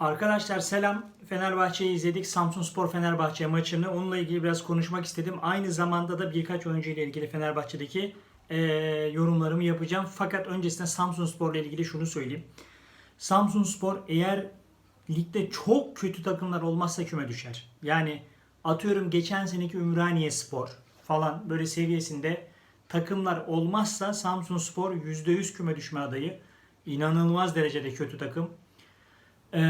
Arkadaşlar selam. Fenerbahçe'yi izledik. Samsun Spor Fenerbahçe maçını. Onunla ilgili biraz konuşmak istedim. Aynı zamanda da birkaç oyuncu ile ilgili Fenerbahçe'deki eee, yorumlarımı yapacağım. Fakat öncesinde Samsun Spor ile ilgili şunu söyleyeyim. Samsun Spor eğer ligde çok kötü takımlar olmazsa küme düşer. Yani atıyorum geçen seneki Ümraniye Spor falan böyle seviyesinde takımlar olmazsa Samsun Spor %100 küme düşme adayı. İnanılmaz derecede kötü takım. Ee,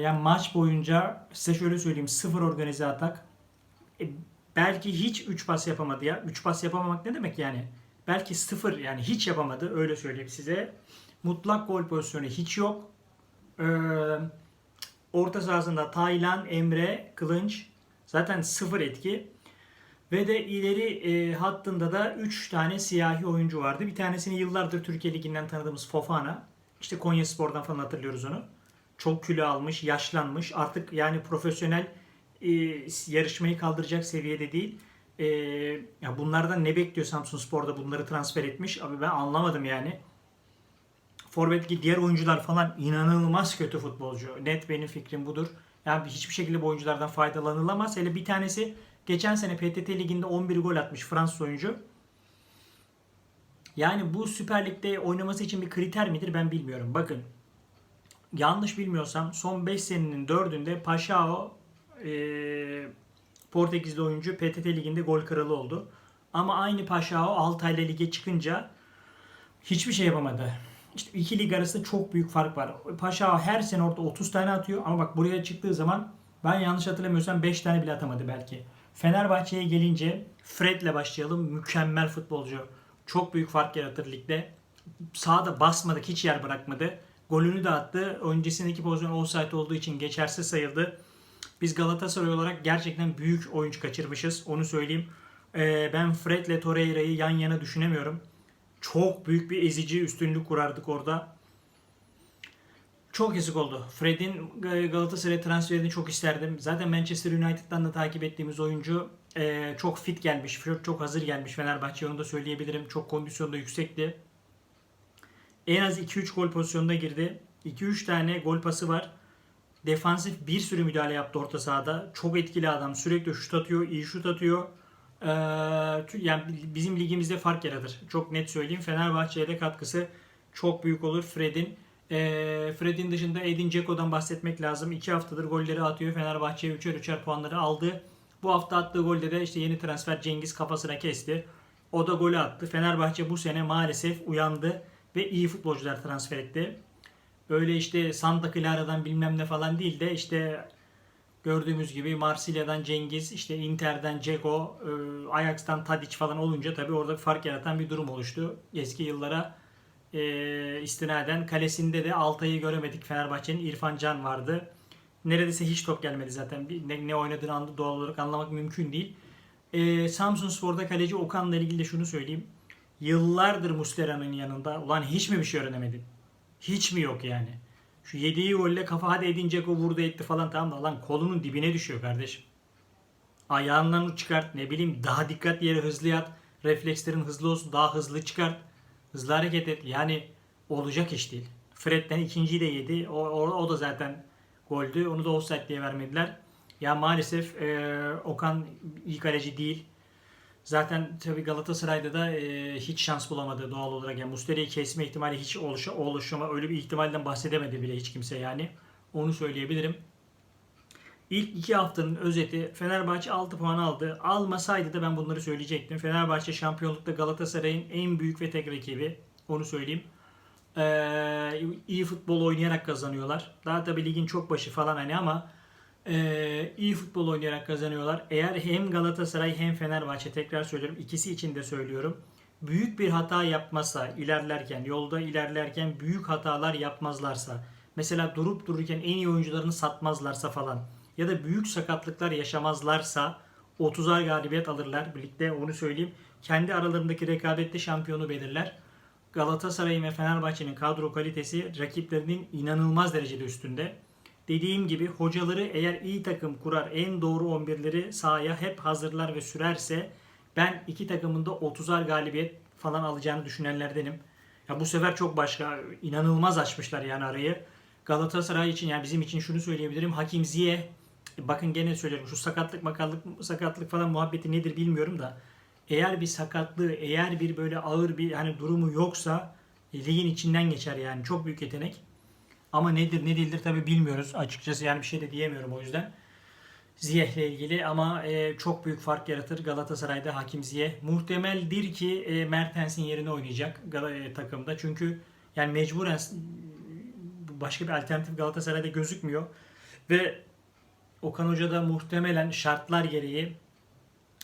yani maç boyunca size şöyle söyleyeyim sıfır organize atak. E, belki hiç 3 pas yapamadı ya. 3 pas yapamamak ne demek yani? Belki sıfır yani hiç yapamadı öyle söyleyeyim size. Mutlak gol pozisyonu hiç yok. Ee, orta sahasında Taylan, Emre, Kılınç zaten sıfır etki. Ve de ileri e, hattında da 3 tane siyahi oyuncu vardı. Bir tanesini yıllardır Türkiye Ligi'nden tanıdığımız Fofana. İşte Konya Spor'dan falan hatırlıyoruz onu. Çok kilo almış, yaşlanmış. Artık yani profesyonel e, yarışmayı kaldıracak seviyede değil. E, ya bunlardan ne bekliyor Samsun Spor'da bunları transfer etmiş? Abi ben anlamadım yani. Forvet'teki diğer oyuncular falan inanılmaz kötü futbolcu. Net benim fikrim budur. Yani hiçbir şekilde bu oyunculardan faydalanılamaz. Hele bir tanesi geçen sene PTT Ligi'nde 11 gol atmış Fransız oyuncu. Yani bu Süper Lig'de oynaması için bir kriter midir ben bilmiyorum. Bakın yanlış bilmiyorsam son 5 senenin 4'ünde Paşao e, Portekizli oyuncu PTT Ligi'nde gol kralı oldu. Ama aynı Paşao Altay'la lige çıkınca hiçbir şey yapamadı. İşte iki lig arasında çok büyük fark var. Paşa her sene orada 30 tane atıyor ama bak buraya çıktığı zaman ben yanlış hatırlamıyorsam 5 tane bile atamadı belki. Fenerbahçe'ye gelince Fred'le başlayalım. Mükemmel futbolcu. Çok büyük fark yaratır ligde. Sağda basmadık, hiç yer bırakmadı. Golünü de attı. Öncesindeki pozisyon offside olduğu için geçersiz sayıldı. Biz Galatasaray olarak gerçekten büyük oyuncu kaçırmışız. Onu söyleyeyim. Ee, ben Fred'le Torreira'yı yan yana düşünemiyorum. Çok büyük bir ezici üstünlük kurardık orada. Çok yazık oldu. Fred'in Galatasaray transferini çok isterdim. Zaten Manchester United'dan da takip ettiğimiz oyuncu e, çok fit gelmiş, çok, hazır gelmiş Fenerbahçe onu da söyleyebilirim. Çok kondisyonda yüksekti. En az 2-3 gol pozisyonunda girdi. 2-3 tane gol pası var. Defansif bir sürü müdahale yaptı orta sahada. Çok etkili adam. Sürekli şut atıyor, iyi şut atıyor. Ee, yani bizim ligimizde fark yaratır. Çok net söyleyeyim. Fenerbahçe'ye de katkısı çok büyük olur Fred'in. Ee, Fred'in dışında Edin Dzeko'dan bahsetmek lazım. 2 haftadır golleri atıyor. Fenerbahçe 3'er 3'er puanları aldı. Bu hafta attığı golde de işte yeni transfer Cengiz kafasına kesti. O da golü attı. Fenerbahçe bu sene maalesef uyandı ve iyi futbolcular transfer etti. Öyle işte Santa Clara'dan bilmem ne falan değil de işte gördüğümüz gibi Marsilya'dan Cengiz, işte Inter'den Ceko, e, Ajax'tan Tadic falan olunca tabii orada fark yaratan bir durum oluştu. Eski yıllara e, istinaden kalesinde de Altay'ı göremedik. Fenerbahçe'nin İrfan Can vardı. Neredeyse hiç top gelmedi zaten. Ne, ne oynadığını doğal olarak anlamak mümkün değil. E, Samsun Spor'da kaleci Okan'la ilgili de şunu söyleyeyim. Yıllardır Muslera'nın yanında. Ulan hiç mi bir şey öğrenemedin? Hiç mi yok yani? Şu yediği golle kafa hadi edince o vurdu etti falan tamam da lan kolunun dibine düşüyor kardeşim. Ayağından çıkart ne bileyim daha dikkatli yere hızlı yat. Reflekslerin hızlı olsun daha hızlı çıkart. Hızlı hareket et. Yani olacak iş değil. Fred'den ikinciyi de yedi. O, o, o da zaten goldü. Onu da offside diye vermediler. Ya maalesef e, Okan iyi kaleci değil. Zaten tabii Galatasaray'da da e, hiç şans bulamadı doğal olarak. Yani Muslera'yı kesme ihtimali hiç oluşa, oluşama öyle bir ihtimalden bahsedemedi bile hiç kimse yani. Onu söyleyebilirim. İlk iki haftanın özeti Fenerbahçe 6 puan aldı. Almasaydı da ben bunları söyleyecektim. Fenerbahçe şampiyonlukta Galatasaray'ın en büyük ve tek rakibi. Onu söyleyeyim. Ee, iyi futbol oynayarak kazanıyorlar. Daha tabii ligin çok başı falan hani ama ee, iyi futbol oynayarak kazanıyorlar. Eğer hem Galatasaray hem Fenerbahçe tekrar söylüyorum ikisi için de söylüyorum. Büyük bir hata yapmazsa ilerlerken yolda ilerlerken büyük hatalar yapmazlarsa mesela durup dururken en iyi oyuncularını satmazlarsa falan ya da büyük sakatlıklar yaşamazlarsa 30'ar galibiyet alırlar birlikte onu söyleyeyim. Kendi aralarındaki rekabette şampiyonu belirler. Galatasaray'ın ve Fenerbahçe'nin kadro kalitesi rakiplerinin inanılmaz derecede üstünde. Dediğim gibi hocaları eğer iyi takım kurar, en doğru 11'leri sahaya hep hazırlar ve sürerse ben iki takımın da 30'ar galibiyet falan alacağını düşünenlerdenim. Ya bu sefer çok başka, inanılmaz açmışlar yani arayı. Galatasaray için yani bizim için şunu söyleyebilirim. Hakim Ziyeh bakın gene söylüyorum şu sakatlık makallık sakatlık falan muhabbeti nedir bilmiyorum da eğer bir sakatlığı eğer bir böyle ağır bir hani durumu yoksa e, ligin içinden geçer yani çok büyük yetenek. Ama nedir ne değildir tabi bilmiyoruz açıkçası yani bir şey de diyemiyorum o yüzden. Ziyeh ile ilgili ama e, çok büyük fark yaratır Galatasaray'da Hakim Ziyeh. Muhtemeldir ki e, Mertens'in yerine oynayacak Gal- e, takımda. Çünkü yani mecburen başka bir alternatif Galatasaray'da gözükmüyor. Ve Okan Hoca da muhtemelen şartlar gereği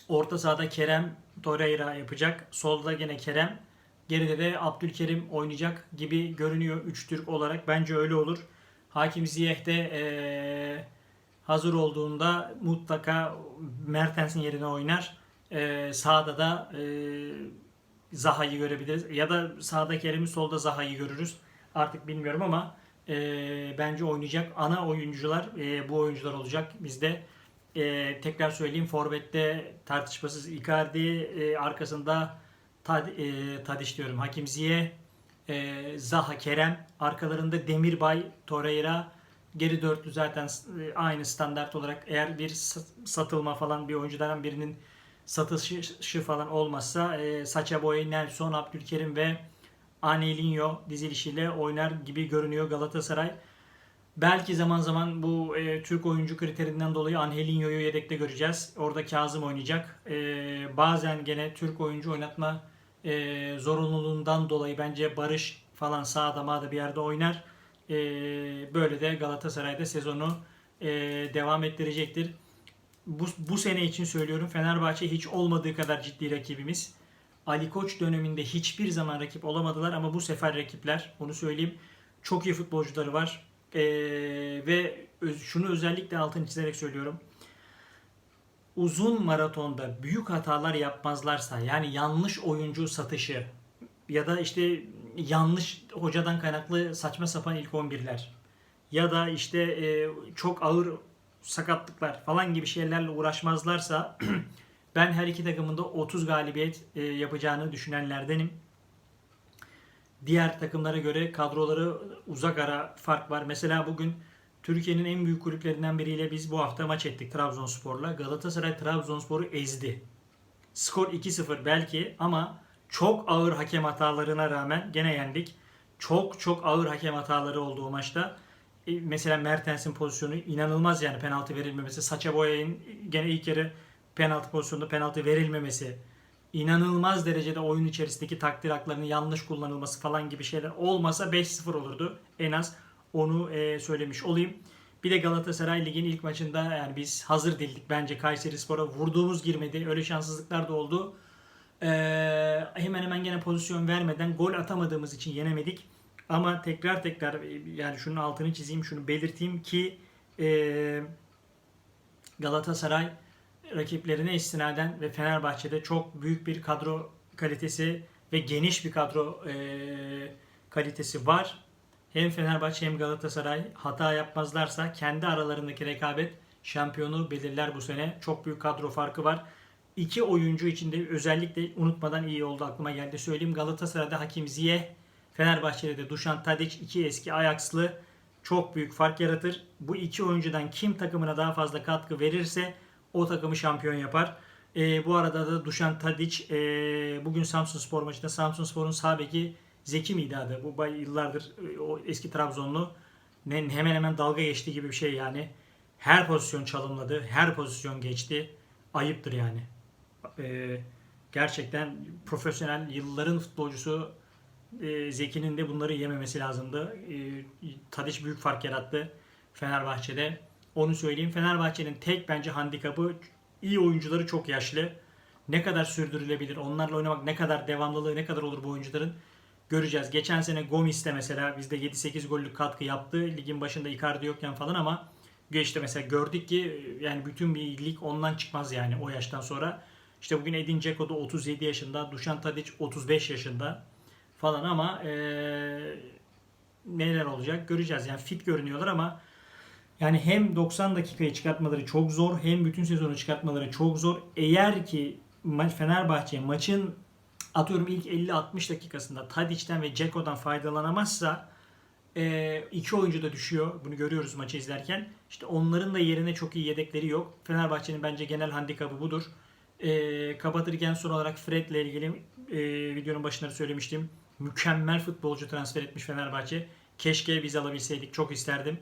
orta sahada Kerem Torreira yapacak. Solda gene Kerem. Geride de Abdülkerim oynayacak gibi görünüyor 3 Türk olarak. Bence öyle olur. Hakim Ziyeh de eee, hazır olduğunda mutlaka Mertens'in yerine oynar. Eee sağda da eee Zaha'yı görebiliriz. Ya da sağda Kerem'i solda Zaha'yı görürüz. Artık bilmiyorum ama eee, bence oynayacak. Ana oyuncular eee, bu oyuncular olacak. Bizde eee, tekrar söyleyeyim Forvet'te tartışmasız Icardi eee, arkasında Tad, eee, Tadiş diyorum. Hakim Ziyeh eee, Zaha Kerem arkalarında Demirbay Torreira geri dörtlü zaten e, aynı standart olarak eğer bir satılma falan bir oyuncudan birinin satışı falan olmazsa e, Sacha Boey, Nelson, Abdülkerim ve Angelinho dizilişiyle oynar gibi görünüyor Galatasaray. Belki zaman zaman bu e, Türk oyuncu kriterinden dolayı Angelinho'yu yedekte göreceğiz. Orada Kazım oynayacak. E, bazen gene Türk oyuncu oynatma e, zorunluluğundan dolayı bence Barış falan sağda mağda bir yerde oynar. E, böyle de Galatasaray'da sezonu e, devam ettirecektir. Bu, bu sene için söylüyorum Fenerbahçe hiç olmadığı kadar ciddi rakibimiz. Ali Koç döneminde hiçbir zaman rakip olamadılar ama bu sefer rakipler. Onu söyleyeyim. Çok iyi futbolcuları var. Ee, ve şunu özellikle altını çizerek söylüyorum. Uzun maratonda büyük hatalar yapmazlarsa yani yanlış oyuncu satışı ya da işte yanlış hocadan kaynaklı saçma sapan ilk 11'ler ya da işte e, çok ağır sakatlıklar falan gibi şeylerle uğraşmazlarsa ben her iki takımın da 30 galibiyet e, yapacağını düşünenlerdenim. Diğer takımlara göre kadroları uzak ara fark var. Mesela bugün Türkiye'nin en büyük kulüplerinden biriyle biz bu hafta maç ettik Trabzonspor'la. Galatasaray Trabzonspor'u ezdi. Skor 2-0 belki ama çok ağır hakem hatalarına rağmen gene yendik. Çok çok ağır hakem hataları oldu o maçta. E, Mesela Mertens'in pozisyonu inanılmaz yani penaltı verilmemesi. Saça Boya'nın gene ilk yarı penaltı pozisyonunda penaltı verilmemesi. inanılmaz derecede oyun içerisindeki takdir haklarının yanlış kullanılması falan gibi şeyler olmasa 5-0 olurdu. En az onu e, söylemiş olayım. Bir de Galatasaray Lig'in ilk maçında yani biz hazır değildik bence Kayseri Spor'a vurduğumuz girmedi. Öyle şanssızlıklar da oldu. Ee, hemen hemen gene pozisyon vermeden gol atamadığımız için yenemedik. Ama tekrar tekrar e, yani şunun altını çizeyim, şunu belirteyim ki e, Galatasaray rakiplerine istinaden ve Fenerbahçe'de çok büyük bir kadro kalitesi ve geniş bir kadro e, kalitesi var. Hem Fenerbahçe hem Galatasaray hata yapmazlarsa kendi aralarındaki rekabet şampiyonu belirler bu sene. Çok büyük kadro farkı var. İki oyuncu içinde özellikle unutmadan iyi oldu aklıma geldi. Söyleyeyim Galatasaray'da Hakim Ziyeh, Fenerbahçe'de de Dušan Tadić iki eski Ajaxlı çok büyük fark yaratır. Bu iki oyuncudan kim takımına daha fazla katkı verirse o takımı şampiyon yapar. Ee, bu arada da Dušan Tadić e, bugün Samsun Spor maçında Samsun Spor'un sağ beki Zeki miydi adı? Bu bay yıllardır e, o eski Trabzonlu hemen hemen dalga geçti gibi bir şey yani. Her pozisyon çalımladı, her pozisyon geçti. Ayıptır yani. Ee, gerçekten profesyonel yılların futbolcusu e, Zeki'nin de bunları yememesi lazımdı. E, Tadiç büyük fark yarattı Fenerbahçe'de. Onu söyleyeyim. Fenerbahçe'nin tek bence handikapı iyi oyuncuları çok yaşlı. Ne kadar sürdürülebilir, onlarla oynamak ne kadar devamlılığı ne kadar olur bu oyuncuların göreceğiz. Geçen sene Gomis de mesela bizde 7-8 gollük katkı yaptı. Ligin başında Icardi yokken falan ama işte mesela gördük ki yani bütün bir lig ondan çıkmaz yani o yaştan sonra. İşte bugün Edin Dzeko da 37 yaşında, Dušan Tadić 35 yaşında falan ama eee, neler olacak göreceğiz. Yani fit görünüyorlar ama yani hem 90 dakikayı çıkartmaları çok zor hem bütün sezonu çıkartmaları çok zor. Eğer ki Fenerbahçe maçın atıyorum ilk 50-60 dakikasında Tadić'ten ve Ceko'dan faydalanamazsa e, iki oyuncu da düşüyor. Bunu görüyoruz maçı izlerken. İşte onların da yerine çok iyi yedekleri yok. Fenerbahçe'nin bence genel handikapı budur. E, kapatırken son olarak Fred'le ilgili e, videonun başında da söylemiştim. Mükemmel futbolcu transfer etmiş Fenerbahçe. Keşke biz alabilseydik. Çok isterdim.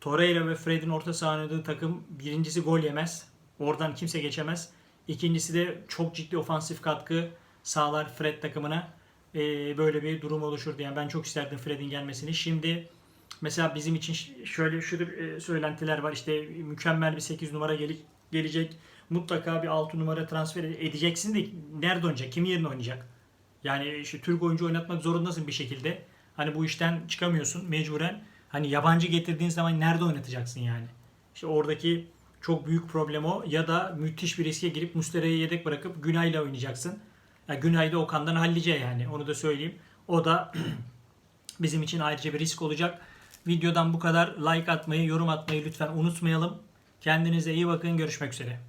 Torreira ve Fred'in orta saha takım birincisi gol yemez. Oradan kimse geçemez. İkincisi de çok ciddi ofansif katkı sağlar Fred takımına. Ee, böyle bir durum oluşurdu. Yani ben çok isterdim Fred'in gelmesini. Şimdi mesela bizim için şöyle şu e, söylentiler var. İşte mükemmel bir 8 numara gele- gelecek. Mutlaka bir 6 numara transfer edeceksin de nerede oynayacak? Kim yerine oynayacak? Yani işte Türk oyuncu oynatmak zorundasın bir şekilde. Hani bu işten çıkamıyorsun mecburen. Hani yabancı getirdiğin zaman nerede oynatacaksın yani? İşte oradaki çok büyük problem o. Ya da müthiş bir riske girip Mustera'yı yedek bırakıp Günay'la oynayacaksın. Yani Günay da Okan'dan hallice yani. Onu da söyleyeyim. O da bizim için ayrıca bir risk olacak. Videodan bu kadar. Like atmayı, yorum atmayı lütfen unutmayalım. Kendinize iyi bakın. Görüşmek üzere.